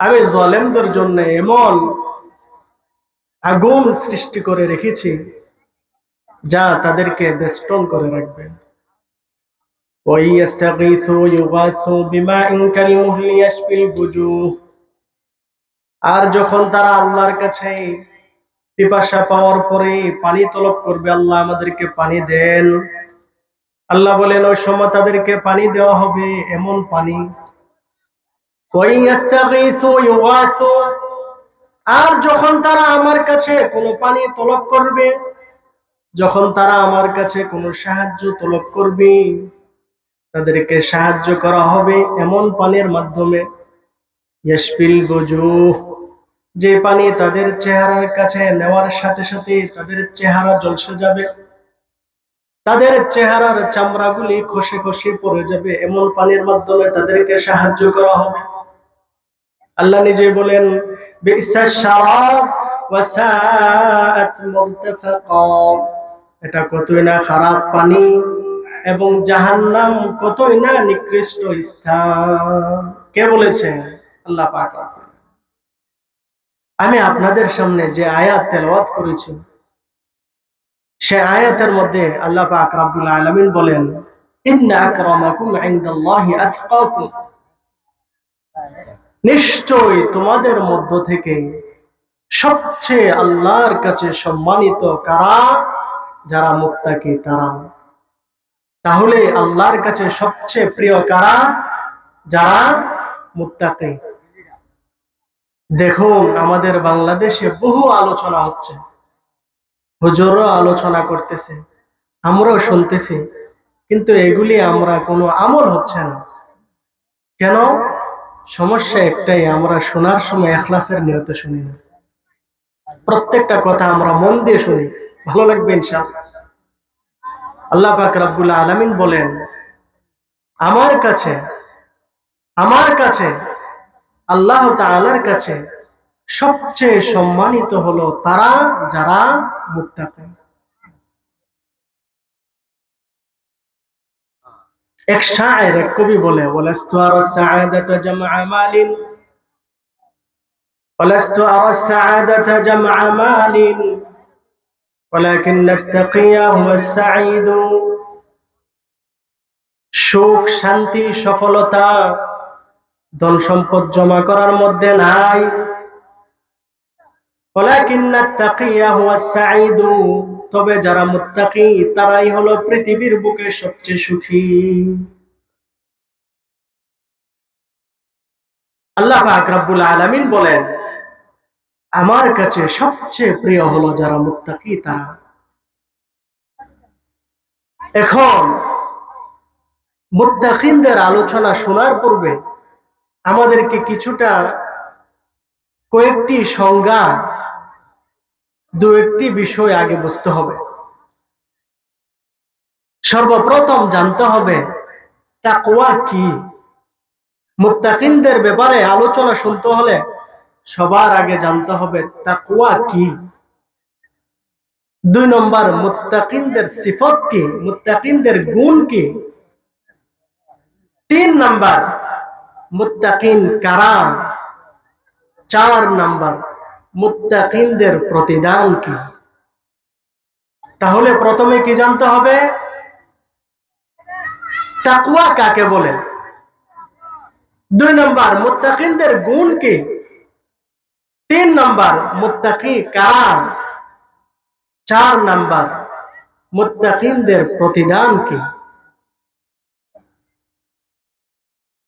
আমি জলেমদের জন্য এমন আগুন সৃষ্টি করে রেখেছি, যা তাদেরকে বেষ্টন করে রাখবে। আর যখন তারা আল্লাহর কাছে পিপাসা পাওয়ার পরে পানি তলব করবে, আল্লাহ আমাদেরকে পানি দেন। আল্লাহ বলেন, ওই সময় তাদেরকে পানি দেওয়া হবে এমন পানি আর যখন তারা আমার কাছে কোনো পানি তলব করবে, যখন তারা আমার কাছে কোনো সাহায্য তলব করবে, তাদেরকে সাহায্য করা হবে এমন পানির মাধ্যমে। ইয়াশফিল বুজুহ যে পানি তাদের চেহারার কাছে নেওয়ার সাথে সাথে তাদের চেহারা জলসে যাবে, তাদের চেহারার চামড়াগুলি খসে খসে পড়ে যাবে, এমন পানির মাধ্যমে তাদেরকে সাহায্য করা হবে। আল্লাহ নিজে বলেন এটা কতই না খারাপ পানি এবং কতই না নিকৃষ্ট স্থান। কে বলেছে? আল্লাহ পাক আমি আপনাদের সামনে যে আয়াত তেলাওয়াত করেছি, সে আয়াতের মধ্যে আল্লাহ পাক রাব্বুল আলামিন বলেন, ইন্না আকরামাকুম ইনদাল্লাহি আতকাকুম। নিশ্চয় তোমাদের মধ্য থেকে সবচেয়ে আল্লাহর কাছে সম্মানিত কারা? যারা মুক্তাকি তারা। তাহলে আল্লাহর কাছে সবচেয়ে প্রিয় কারা? যারা? মুত্তাকি। দেখুন, আমাদের বাংলাদেশে বহু আলোচনা হচ্ছে। হুজুরও আলোচনা করতেছে, আমরাও শুনতেছি। কিন্তু এগুলি আমরা কোনো আমল হচ্ছে না। কেন? সমস্যা একটাই, আমরা শোনার সময় এখলাসের নিয়ত শুনি না। প্রত্যেকটা কথা আমরা মন দিয়ে শুনি। ভালো লাগবে ইনশাআল্লাহ। আল্লাহ পাক রাব্বুল আলামিন বলেন, আমার কাছে আমার কাছে, আল্লাহ তাআলার কাছে সবচেয়ে সম্মানিত হলো তারা যারা মুত্তাকি এক শায়ের এক কবি বলে ওয়ালাস্তু আরা সাআদাতা জামআ মালিন ওয়ালাস্তু আরা সাআদাতা জামআ মালিন ولكن التقي هو السعيد সুখ শান্তি সফলতা ধন সম্পদ জমা করার মধ্যে নাই ولكن التقي هو السعيد তবে যারা মুত্তাকি, তারাই হলো পৃথিবীর বুকে সবচেয়ে সুখী। আল্লাহ পাক রব্বুল আলামিন বলেন, আমার কাছে সবচেয়ে প্রিয় হলো যারা মুত্তাকি, তারা। এখন, মুত্তাকিনদের আলোচনা শোনার পূর্বে আমাদেরকে কিছুটা কয়েকটি সংজ্ঞা দু একটি বিষয় আগে বুঝতে হবে। সর্বপ্রথম জানতে হবে, তাকওয়া কি? মুত্তাকিনদের ব্যাপারে আলোচনা শুনতে হলে সবার আগে জানতে হবে তাকুয়া কি? দুই নম্বর, মুত্তাকিনদের সিফত কি? মুত্তাকিনদের গুণ কি? তিন নম্বর, মুত্তাকিন কারা? চার নম্বর মুত্তাকিনদের প্রতিদান কি? তাহলে প্রথমে কি জানতে হবে? তাকুয়া কাকে বলে? দুই নম্বর, মুত্তাকিনদের গুণ কি? তিন নম্বর, মুত্তাকি কারা চার নম্বর, মুত্তাকিনদের প্রতিদান কি?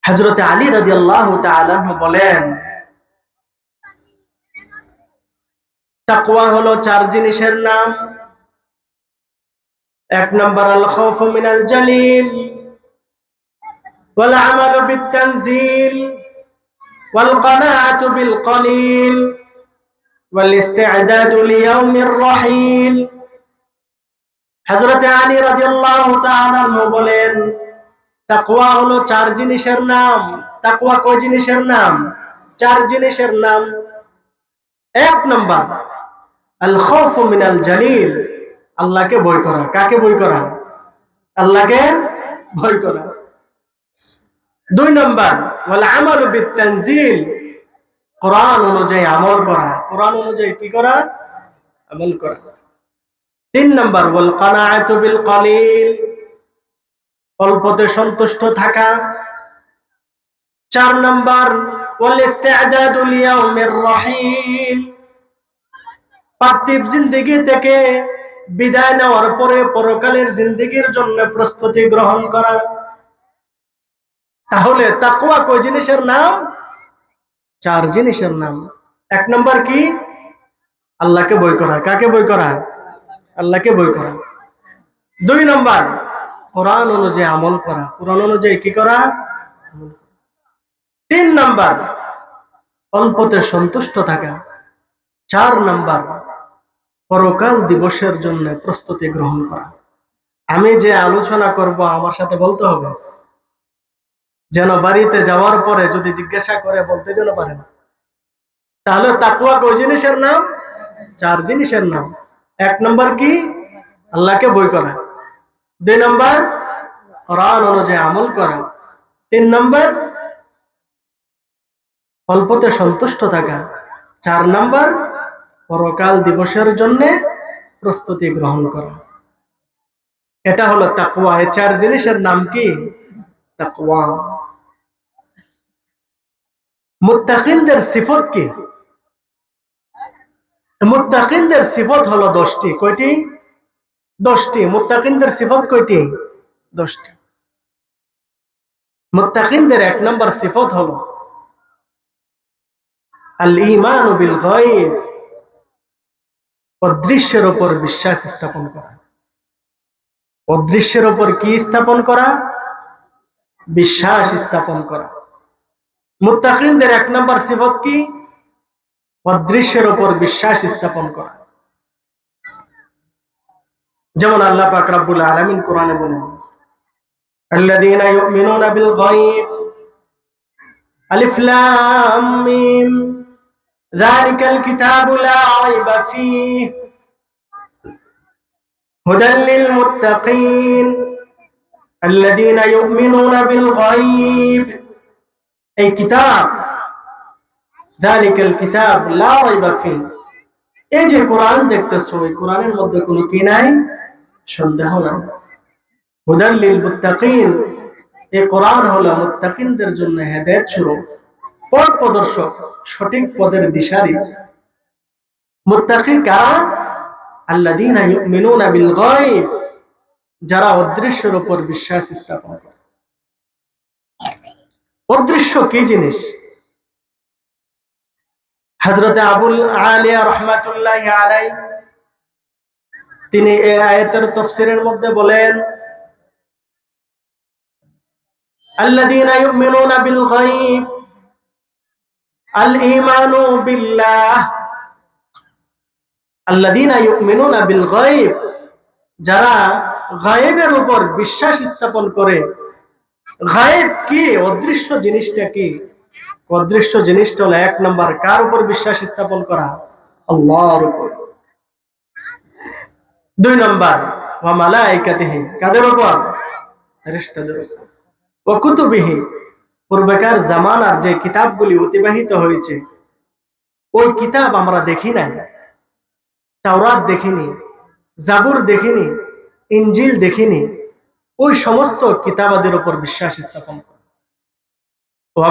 হজরত আলী রাজি আল্লাহ বলেন তাকওয়া হলো চার জিনিসের নাম। এক নাম্বার আল খৌফ মিনাল জালিম। ওয়াল আমালু বিত-তানজিল। ওয়াল কানাআতু বিল কলিল ওয়াল ইস্তিআদাদু লিয়াউমির রাহিল। হযরত আলী রাদিয়াল্লাহু তাআলা বলেন, তাকওয়া হলো চার জিনিসের নাম। তাকওয়া কয় জিনিসের নাম? চার জিনিসের নাম। এক নাম্বার আল্লাহকে ভয় করা। কাকে ভয় করা? আল্লাহকে ভয় করা। দুই নম্বর ওয়াল আমালু বিতানজিল কোরআন অনুযায়ী আমল করা। কোরআন অনুযায়ী কি করা? আমল করা। তিন নম্বর বল কানাআতু বিল অল্পতে সন্তুষ্ট থাকা। চার নম্বর ওয়াল ইস্তিআদাদু লিয়াউমির রহিম পার্থিব জিন্দেগি থেকে বিদায় নেওয়ার পরে পরকালের জিন্দেগির জন্য প্রস্তুতি গ্রহণ করা। তাহলে তাকওয়া কয় জিনিসের নাম? চার জিনিসের নাম। এক নম্বর কি? আল্লাহকে বই করা। কাকে বই করা? আল্লাহকে বই করা। দুই নম্বর, কোরআন অনুযায়ী আমল করা। কোরআন অনুযায়ী কি করা। তিন নম্বর, অল্পতে সন্তুষ্ট থাকা। চার নম্বর পরকাল দিবসের জন্য প্রস্তুতি গ্রহণ করা। আমি যে আলোচনা করব, আমার সাথে বলতে হবে, যেন বাড়িতে যাওয়ার পরে যদি জিজ্ঞাসা করে বলতে যেন পারে না। তাহলে তাকুয়া কই জিনিসের নাম? চার জিনিসের নাম। এক নম্বর কি? আল্লাহকে বই করা। দুই নম্বর, কোরআন অনুযায়ী আমল করা। তিন নম্বর, অল্পতে সন্তুষ্ট থাকা। চার নম্বর পরকাল দিবসের জন্য প্রস্তুতি গ্রহণ করা। এটা হলো তাকুয়া এই চার জিনিসের নাম কি? তাকুয়া মুত্তাকিনদের সিফত কি? মুত্তাকিনদের সিফত হলো দশটি। কয়টি? দশটি। মুত্তাকিনদের সিফত কয়টি? দশটি। মুত্তাকিনদের এক নম্বর সিফত হলো আল ইমান বিল গায়ব। অদৃশ্যের উপর বিশ্বাস স্থাপন করা অদৃশ্যের উপর কি স্থাপন করা বিশ্বাস স্থাপন করা মুত্তাকিনদের এক নম্বর সিফত কি অদৃশ্যের উপর বিশ্বাস স্থাপন করা যেমন আল্লাহ পাক রব্বুল আলামিন কোরআনে বলেন الذين يؤمنون بالغيب ألف لام ميم ذلك الكتاب لا ريب فيه هدى للمتقين الذين يؤمنون بالغيب أي كتاب ذلك الكتاب لا ريب فيه এই যে কোরআন দেখতেছো এই কোরআনের মধ্যে কোনো কি নাই সন্দেহ নাই হুদান লিল মুত্তাকিন এই কোরআন হলো মুত্তাকিনদের জন্য হেদায়েত স্বরূপ পথ প্রদর্শক সঠিক পদের দিশারি। মুত্তাকি কারা? আল্লাদিনা ইউমিনুনা বিল গায়ব। যারা অদৃশ্যের উপর বিশ্বাস স্থাপন করে। অদৃশ্য কি জিনিস? হজরত আবুল আলিয়া রহমাতুল্লাহ আলাই তিনি এ আয়তের তফসিরের মধ্যে বলেন আল্লাদিনা ইউমিনুনা বিল গায়ব। যারা গায়েবের উপর বিশ্বাস স্থাপন করে, গায়েব কি? অদৃশ্য জিনিসটা কি? অদৃশ্য জিনিসটা হলো এক নম্বর, কার উপর বিশ্বাস স্থাপন করা? আল্লাহর উপর। দুই নম্বর, ওয়া মালাইকাতিহি, কাদের উপর? ফেরেশতাদের উপর। ওয়া কুতুবিহি পূর্বেকার জামানার যে কিতাবগুলি অতিবাহিত হয়েছে, ওই কিতাব আমরা দেখি নাই। তাওরাত দেখিনি, জাবুর দেখিনি ইঞ্জিল দেখিনি, ওই সমস্ত কিতাবাদের উপর বিশ্বাস স্থাপন করে। ওয়া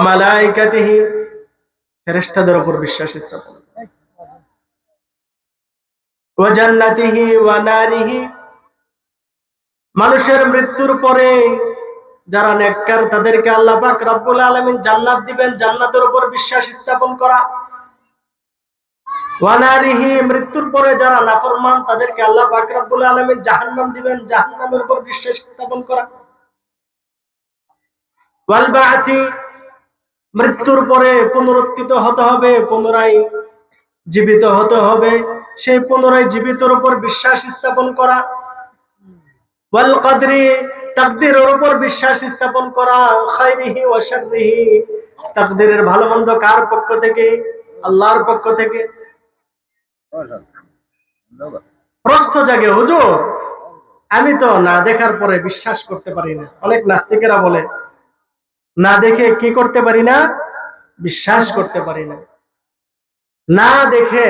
ফেরেশতাদের উপর বিশ্বাস স্থাপন করে। ওয়া জান্নাতিহি ওয়া মানুষের মৃত্যুর পরে যারা নেককার, তাদেরকে আল্লাহ পাক রব্বুল আলামিন জান্নাত দিবেন, জান্নাতের উপর বিশ্বাস স্থাপন করা। ওয়ানারিহি মৃত্যুর পরে যারা নাফরমান, তাদেরকে আল্লাহ পাক রব্বুল আলামিন জাহান্নাম দিবেন, জাহান্নামের উপর বিশ্বাস স্থাপন করা। ওয়াল বাআতি, মৃত্যুর পরে পুনরুত্থিত হতে হবে, পুনরায় জীবিত হতে হবে। সেই পুনরায় জীবিতর উপর বিশ্বাস স্থাপন করা। ওয়াল কদরি উপর বিশ্বাস স্থাপন করা ওয়া শাররিহি। ভালো মন্দ কার পক্ষ থেকে? আল্লাহর পক্ষ থেকে। প্রশ্ন জাগে, হুজুর। আমি তো না দেখার পরে বিশ্বাস করতে পারি না। অনেক নাস্তিকেরা বলে, না দেখে কি করতে পারি না? বিশ্বাস করতে পারি না। না দেখে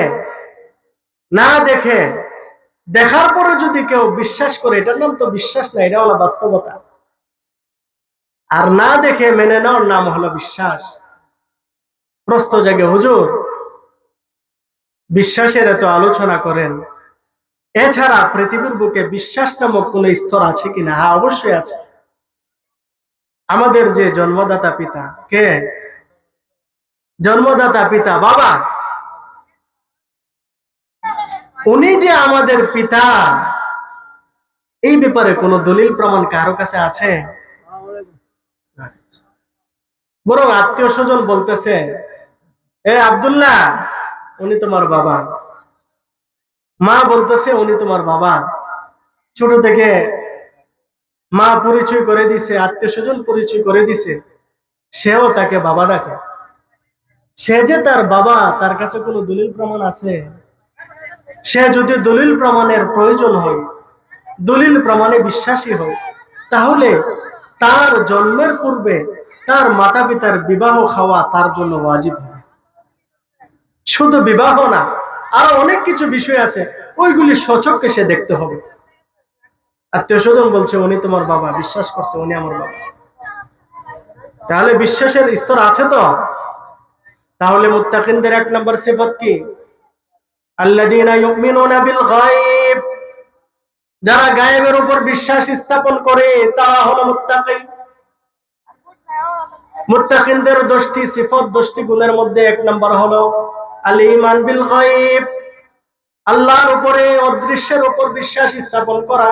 না দেখে দেখার পরে যদি কেউ বিশ্বাস করে, এটার নাম তো বিশ্বাস না এটা হলো বাস্তবতা। আর না দেখে মেনে নেওয়ার নাম হলো বিশ্বাস। প্রশ্ন জাগে, হুজুর, বিশ্বাসের এত আলোচনা করেন। এছাড়া পৃথিবীর বুকে বিশ্বাস নামক কোন স্তর আছে কিনা? হ্যাঁ অবশ্যই আছে। আমাদের যে জন্মদাতা পিতা, কে? জন্মদাতা পিতা, বাবা। উনি যে আমাদের পিতা, এই ব্যাপারে কোন দলিল প্রমাণ কারও কাছে আছে? বরং আত্মীয় স্বজন বলতেছে, এ আব্দুল্লাহ, উনি তোমার বাবা। মা বলতেছে, উনি তোমার বাবা। ছোট থেকে মা পরিচয় করে দিছে, আত্মীয় স্বজন পরিচয় করে দিছে, সেও তাকে বাবা ডাকে। সে যে তার বাবা, তার কাছে কোনো দলিল প্রমাণ আছে? সে যদি দলিল প্রমাণের প্রয়োজন হয়, দলিল প্রমাণে বিশ্বাসী হয় তাহলে তার জন্মের পূর্বে তার মাতা পিতার বিবাহ খাওয়া তার জন্য ওয়াজিব হবে। শুধু বিবাহ না, আরও অনেক কিছু বিষয় আছে, ওইগুলি সচককে সে দেখতে হবে। আত্মীয় স্বজন বলছে, উনি তোমার বাবা, বিশ্বাস করছে, উনি আমার বাবা। তাহলে বিশ্বাসের স্তর আছে তো? তাহলে মুত্তাকিনদের এক নম্বর সিফত কি? গায়ব। যারা গায়েবের উপর বিশ্বাস স্থাপন করে, তারা হলো মুত্তাকিন। মুত্তাকিনদের দশটি সিফত, দশটি গুণের মধ্যে এক নম্বর হলো আল ইমান বিল গায়ব। আল্লাহর উপরে, অদৃশ্যের উপর বিশ্বাস স্থাপন করা।